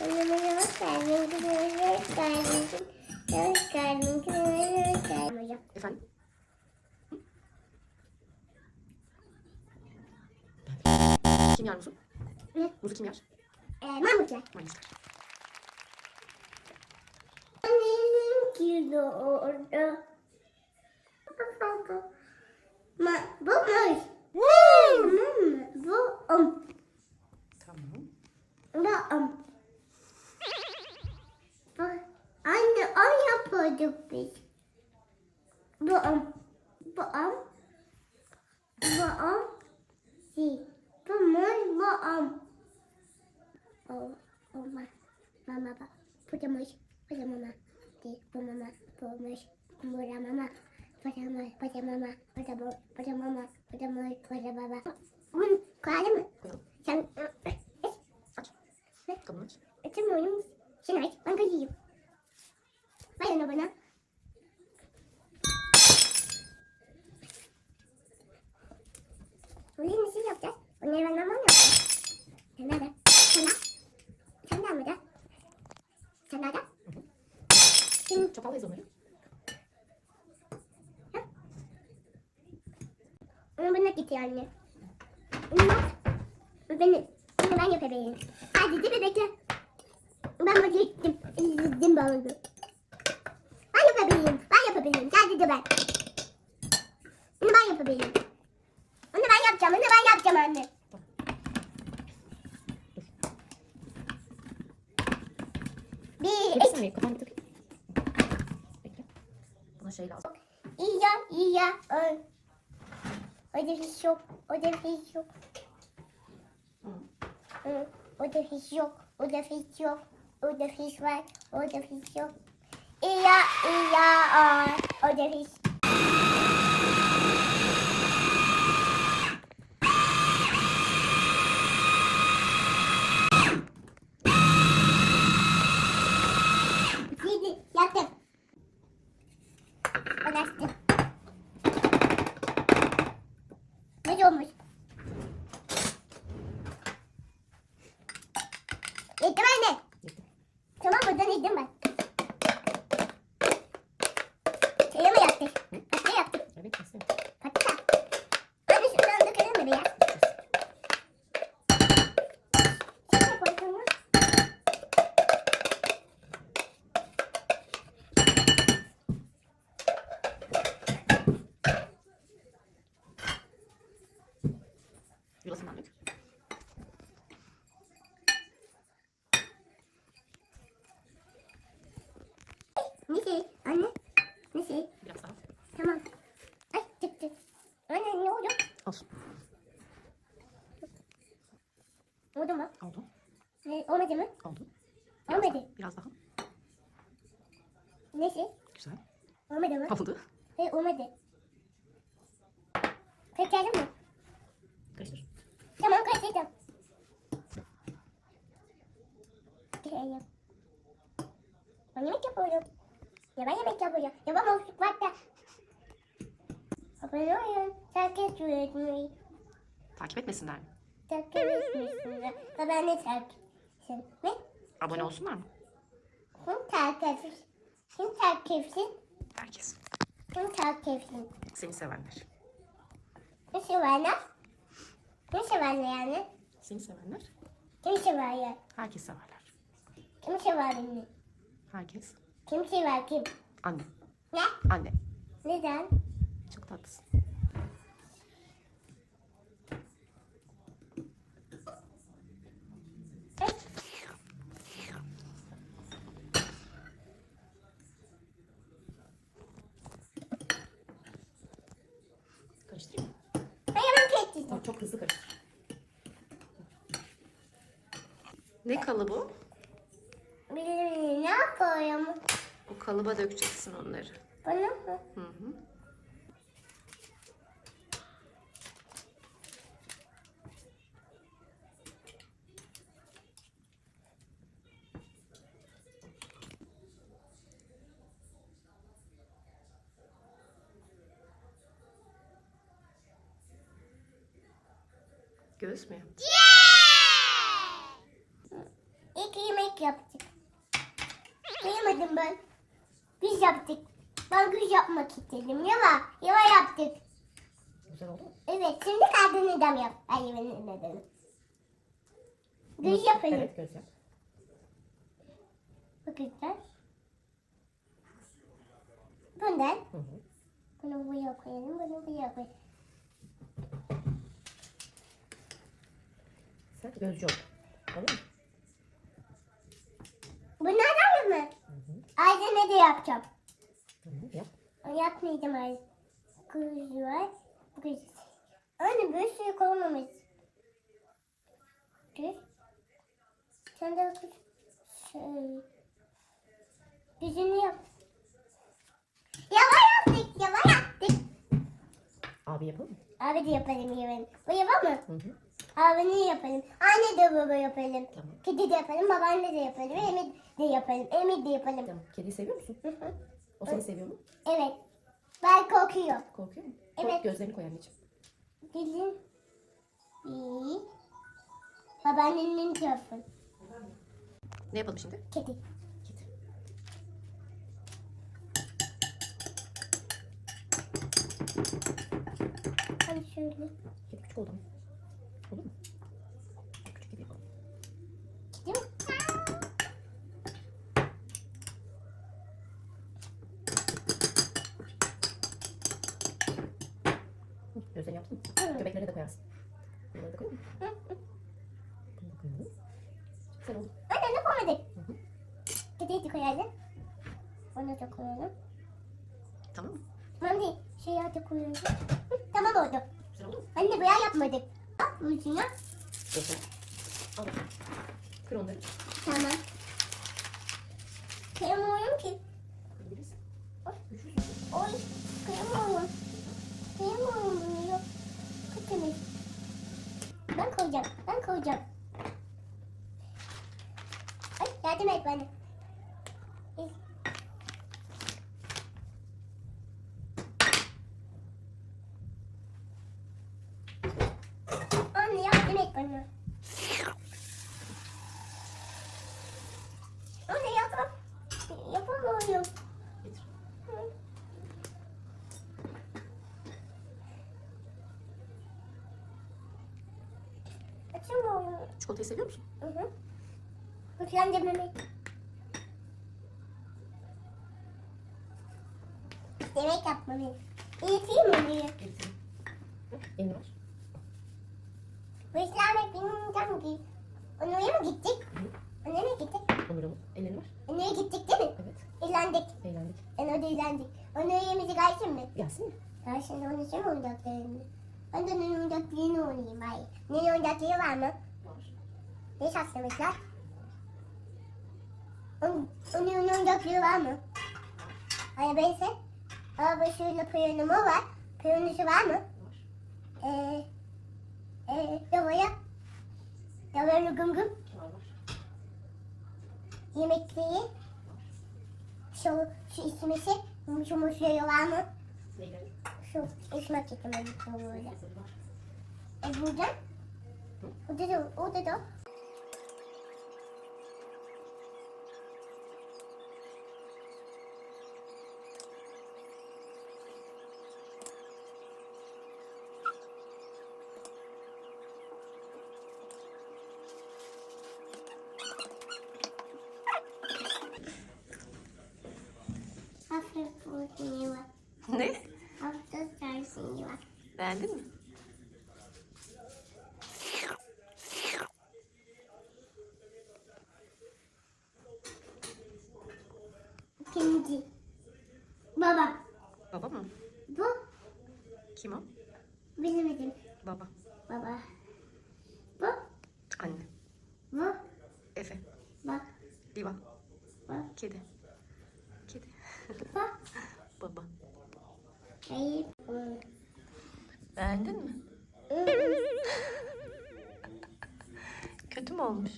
Hoş geldin. Kanalıma hoş geldin. Hoş geldin. Kanalıma hoş geldin. Hocam. Efendim? Kim yer muzu? Ne? Muzu kim yer? Ee, Mahmutlar. Mayıslar. Annenin kilo orada. Ma, bu mu? Tamam mı? Bu um. Tamam. Bu um. Bu, anne o yapıyorduk biz. Bu um. Bu. Bu um. Si. Bu um. O, o ma. Mama bak. Bu da mış. Bu da mama. Di, bu mama. Bu mış. Bu da mama. Bu da mama. Bu da mama. Bu da bu. Bu da mama. Bu da mış. Bu da baba. Bunu koyalım mı? Koyalım. Sen Aç. Ne? Kabını aç. açamıyorum. Sen aç. Ben kayayım. Ver onu bana. Bunu nasıl yapacağız? Bunu ben namam yapacağım. Sen nerede? Sen nerede? Sen nerede? Sen nerede? Şimdi Çapallayız onları. onu bana git yani. Bunu yap. Bu benim. Bunu ben yapabilirim. Hadi de bekle. Ben bunu gittim. İzledim ben. Ben yapabilirim. Ben yapabilirim. Hadi de ben. Bunu ben yapabilirim. Onu ben yapacağım. Onu ben yapacağım anne. Bir, bir saniye kafanı takayım. Bekle. Buna şey lazım. iya, iya, ö. Orada hiç yok. Orada hiç yok. Hı. Hı, Orada hiç yok. Orada hiç yok. Orada hiç var. Orada hiç yok. İya, iya, ö. Orada hiç. Şimdi yaptım. Ulaştım. Ne olmuş? Yedim anne. Yedim. Tamam buradan yedim ben. Şeye mi yaptık? Pasta yaptık. Evet pasta. Pasta. Hadi şuradan da kırın mı ya? Şuraya koydun mu? Yuvasından dök. Ne şey? Anne? Ne şey? Biraz daha. Tamam. Ay çıktı. Anne ne oldu? Olsun. Oldu mu? Oldu. Ne, olmadı mı? Oldu. Olmadı. Biraz daha. Ne şey? Güzel. Olmadı mı? Oldu. Hayır olmadı. Kaçalım mı? Karıştır. Tamam kaçacağım. Gelelim. Ben yemek yapıyorum. Ya ben yemek yapıyorum. Ya ben boşluk var da. Abone olun. Takip etmeyi. Takip etmesinler mi? Takip etmeyi. Ben de takipsin. Ne? Abone olsunlar mı? Kim takipsin? Kim takipsin? Herkes. Kim takipsin? Seni sevenler. Ne severler? Ne severler yani? Seni sevenler. Kim severler? Herkes severler. Kim sever beni? Herkes. Kim sever kim? Anne. Ne? Anne. Neden? Çok tatlısın. Karıştırayım. mı? Hayır ben keçeceğim. Tamam, çok hızlı karıştır. Ne kalıbı? Bilmiyorum ne yapıyorum? Bu kalıba dökeceksin onları. Bunu mu? Hı hı. Göğüs mü? İlk yemek yap. yapmadım ben. Biz yaptık. Ben kız yapmak istedim. Yava. Yava yaptık. Güzel oldu mu? Evet şimdi kadın neden yap. Ay benim nedenim. Göz yapalım. Evet göz yap. Bakın. Bundan. Hı hı. Bunu buraya koyalım. Bunu buraya koyalım. Gözcü ol. Tamam mı? Bunlardan mı? Hı hı. Ayrıca ne de yapacağım. Tamam yap. Yapmayacağım ayrıca. Kız var. Kız. Anne bir sürü koymamış. Dur. Sen de kız. Şey. Yüzünü yap. Yava yaptık. Yava yaptık. Abi yapalım mı? Abi de yapalım yarın. Bu yava mı? Hı hı. Abini yapalım. Anne de baba yapalım. Tamam. Kedi de yapalım. Babaanne de yapalım. Emir de yapalım. Emir de yapalım. Tamam. Kediyi seviyor musun? Hı hı. O seni seviyor mu? evet. Ben korkuyorum. Korkuyor mu? Evet. gözlerini koy anneciğim. Dilin bir babaannenin tarafı. Ne yapalım şimdi? Kedi. Kedi. Hani şöyle. Kedi küçük oldu ama. Olur mu? Küçük kedi yapalım. Kedi mi? Hı. Göbekleri de koyarsın. Bunları da koyalım. Bunu da koyalım. Güzel oldu. Anne ne koymadık? Kediyi de koyalım. Onu da koyalım. Tamam mı? Tamam değil. Şeyi de koyalım. Hı, tamam oldu. Güzel oldu mu? Anne boya yapmadık. Bak bu ucuna. Gözleri. Al bakalım. Kır onları. Tamam. Kıyamıyorum ki. Üşürsün. Oy. Kıyamıyorum. Kıyamıyorum Kıtımız. Ben koyacağım. Ben koyacağım. Ay yardım et bana. Anne yardım et bana. Çikolatayı seviyor musun? Hı hı. Güçlendirmemek. Demek yapmalıyım. Eğiteyim mi bunu? Getir. Hı, Elini ver. Güçlenmek benim canım ki. Oraya mı gittik? Oraya mı gittik? Onur'un elini ver. Oraya gittik değil mi? Evet. Eğlendik. Eğlendik. Ben orada eğlendik. Oraya yemesi gelsin mi? Gelsin mi? Ben şimdi oynayacağım oyuncaklarını. Ben de ne oyuncaklarını oynayayım. Ay. Ne oyuncakları var mı? Ne saklamışlar? Onun, onun oyuncakları var mı? Arabaysa? Araba şöyle piyanomu var. Piyanosu var mı? Var. Ee, ee, yavaya. Yavaya. Var var. Yemekleri. Şu, şu ismisi. Şu muşları var mı? Şu içmek getirmedik böyle. E burada? Orada da, orada da. Hafif burkini var. Ne? Hafif tersini var. Beğendin mi? İkinci. Baba. Baba mı? Bu Kim o? bilemedim. Baba. Baba. Bu. Anne. Bu. Efe. Bak. Diva. Bak. Kedi. Kedi. Bak. Baba. Hayır. Beğendin mi? Kötü mü olmuş?